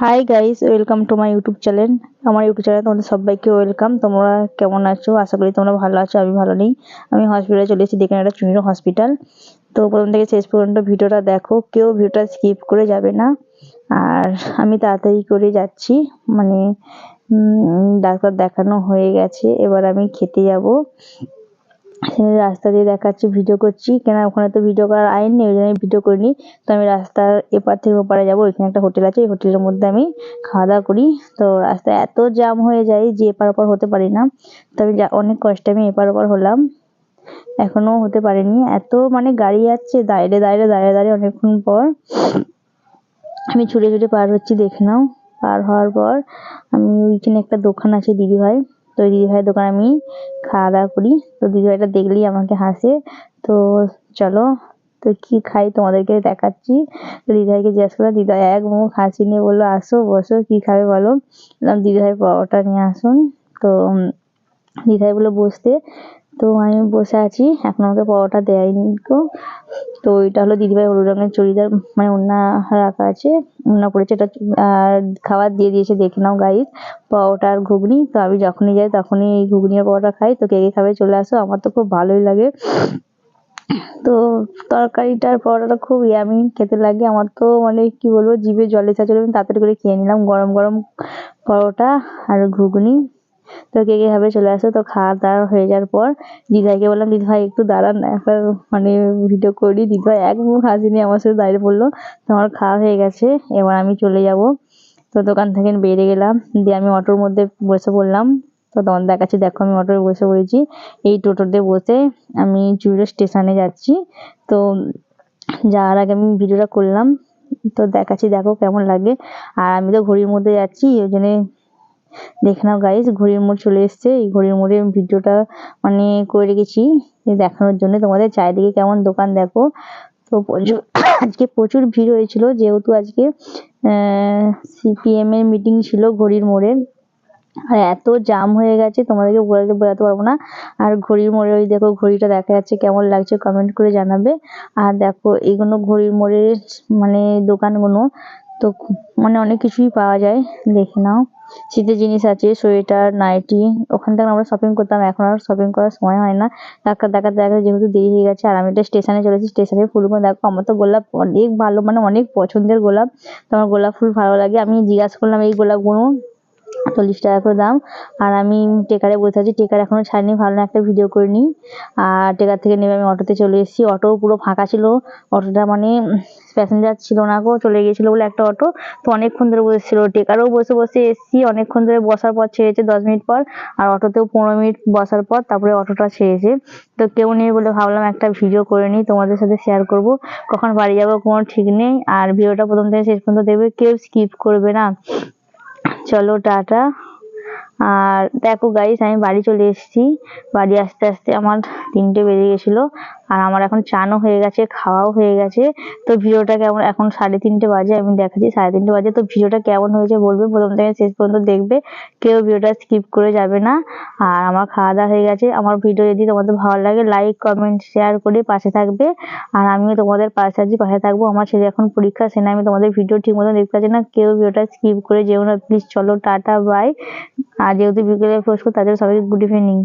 Hi guys welcome to my YouTube channel আমার YouTube চ্যানেলে তোমাদের সবাইকে ওয়েলকাম তোমরা কেমন আছো? আশা করি তোমরা ভালো আছো, আমি ভালো নেই। আমি হসপিটালে চলে এসেছি দেখেন একটা চুনিরো হসপিটাল তো প্রথম থেকে শেষ পর্যন্ত ভিডিওটা দেখো, কেউ ভিডিওটা স্কিপ করে যাবে না। আর আমি তাড়াতাড়ি করে যাচ্ছি মানে ডাক্তার দেখানো হয়ে গেছে, এবার আমি খেতে যাব। রাস্তা দিয়ে দেখাচ্ছি ভিডিও করছি। কেন ওখানে তো ভিডিও করার আইন নেই, ওই জন্য আমি ভিডিও করিনি। তো আমি রাস্তার এপার থেকে ওপারে যাব, ওইখানে একটা হোটেল আছে এই হোটেলের মধ্যে আমি খাওয়া দাওয়া করি। তো রাস্তায় এত জ্যাম হয়ে যায় যে এপার ওপার হতে পারি না। তো আমি অনেক কষ্টে আমি এপার ওপার হলাম। এখনও হতে পারিনি। এত মানে গাড়ি যাচ্ছে, দাঁড়িয়ে দাঁড়িয়ে দাঁড়িয়ে দাঁড়িয়ে অনেকক্ষণ পর আমি ছুটে ছুটে পার হচ্ছি, দেখে নাও। পার হওয়ার পর আমি ওইখানে একটা দোকান আছে দিদিভাই। তো দিদিভাইয়ের দোকানে আমি খাওয়া দাওয়া করি। তো দিদিভাইটা দেখলেই আমাকে হাসে। তো চলো, তো কি খাই তোমাদেরকে দেখাচ্ছি। দিদিভাইকে জিজ্ঞাসা করলাম দিদিভাই এক মুখ হাসি নিয়ে বলল, আসো, বসো, কি খাবে বলো? দিদিভাই পরোটা নিয়ে আসুন। তো দিদিভাই বলল, বসতে। তো আমি বসে আছি, এখন আমাকে পরোটা দেয়নি তো তো এটা হলো দিদিভাই হলুদ রঙের চুড়িদার মানে ওড়না রাখা আছে ওড়না পড়েছে এটা, আর খাবার দিয়ে দিয়েছে, দেখে নাও গাইস পরোটা আর ঘুগনি। তো আমি যখনই যাই তখনই এই ঘুগনি আর পরোটা খাই। তো কে কে খাবে চলে আসো, আমার তো খুব ভালোই লাগে। তো তরকারিটার পরোটাটা খুব ইয়ামি খেতে লাগে। আমার তো মানে কি বলব, জিভে জলে চলে আমি তাড়াতাড়ি করে খেয়ে নিলাম। গরম গরম পরোটা আর ঘুগনি। তো কে কে খাবে চলে আসো? তো খাওয়া দাওয়া হয়ে যাওয়ার পর দিদিভাইকে বললাম দিদিভাই একটু দাঁড়ান একটা মানে ভিডিও করি। দিদিভাই এক মুখ হাসি নিয়ে আমার সাথে দাঁড়িয়ে পড়ল। তো আমার খাওয়া হয়ে গেছে, এবার আমি চলে যাব। তো দোকান থেকে বেরিয়ে গেলাম, দিয়ে আমি অটোর মধ্যে বসে পড়লাম। তো তোমার দেখাচ্ছি, দেখো আমি অটোয় বসে পড়েছি। এই টোটোতে বসে আমি চুড়ো স্টেশনে যাচ্ছি। তো যাওয়ার আগে আমি ভিডিওটা করলাম। তো দেখাচ্ছি, দেখো কেমন লাগে। আর আমি তো ঘড়ির মধ্যে যাচ্ছি, ওই জন্যে দেখে নাও গাইজ ঘড়ির মোড় চলে এসছে। এই ঘড়ির মোড়ে ভিডিওটা মানে করে রেখেছি দেখানোর জন্য। তোমাদের চারিদিকে কেমন দোকান দেখো। তো আজকে প্রচুর ভিড় হয়েছিল, যেহেতু আজকে সিপিএম এর মিটিং ছিল ঘড়ির মোড়ে। আর এত জাম হয়ে গেছে, তোমাদেরকে বলে বোঝাতে পারব না। আর ঘড়ির মোড়ে ওই দেখো, ঘড়িটা দেখা যাচ্ছে কেমন লাগছে কমেন্ট করে জানাবে। আর দেখো এইগুলো ঘড়ির মোড়ের মানে দোকানগুলো তো মানে অনেক কিছুই পাওয়া যায়, দেখে নাও। শীতের জিনিস আছে, সোয়েটার, নাইটি, ওখান থেকে আমরা শপিং করতাম, এখন আর শপিং করার সময় হয় না। ডাক্তার দেখাতে দেখাতে যেহেতু দেরি হয়ে গেছে, আর আমি এটা স্টেশনে চলেছি, স্টেশনে ফুলগুলো দেখো, আমার তো গোলাপ অনেক ভালো মানে অনেক পছন্দের গোলাপ। তো আমার গোলাপ ফুল ভালো লাগে, আমি জিজ্ঞাসা করলাম, এই গোলাপগুলো চল্লিশ টাকা করে দাম। আর আমি টেকারে বসে আছি। টেকার এখনও ছাড়িনি, ভালো না একটা ভিডিও করে নিই আর টেকার থেকে নেমে আমি অটোতে চলে এসেছি। অটো পুরো ফাঁকা ছিল। অটোটা মানে প্যাসেঞ্জার ছিল না গো, চলে গিয়েছিল বলে একটা অটো। তো অনেকক্ষণ ধরে বসেছিল টেকারেও বসে বসে এসেছি। অনেকক্ষণ ধরে বসার পর ছেড়েছে দশ মিনিট পর। আর অটোতেও পনেরো মিনিট বসার পর তারপরে অটোটা ছেড়েছে। তো কেউ নেই বলে ভাবলাম একটা ভিডিও করে নিই, তোমাদের সাথে শেয়ার করব। কখন বাড়ি যাব কোনো ঠিক নেই। আর ভিডিওটা প্রথম থেকে শেষ পর্যন্ত দেখবে। কেউ স্কিপ করবে না। চলো টাটা আর দেখো গাইস আমি বাড়ি চলে এসেছি। বাড়ি আসতে আসতে আমার তিনটে বেজে গেছিল আর আমার এখন চানও হয়ে গেছে, খাওয়াও হয়ে গেছে। তো ভিডিওটা কেমন? এখন সাড়ে তিনটে বাজে, আমি দেখাচ্ছি সাড়ে তিনটে বাজে। তো ভিডিওটা কেমন হয়েছে বলবে? প্রথম থেকে শেষ পর্যন্ত দেখবে। কেউ ভিডিওটা স্কিপ করে যাবে না। আর আমার খাওয়া দাওয়া হয়ে গেছে। আমার ভিডিও যদি তোমাদের ভালো লাগে লাইক কমেন্ট শেয়ার করে পাশে থাকবে। আর আমিও তোমাদের পাশে আছি, পাশে থাকব। আমার ছেলে এখন পরীক্ষা, সে আমি তোমাদের ভিডিও ঠিক মতো দেখতে পাচ্ছি না। কেউ ভিডিওটা স্কিপ করে যেও না। প্লিজ চলো, টাটা বাই আর যেহেতু বিকেলে পোস্ট তাদের সবাইকে গুড ইভিনিং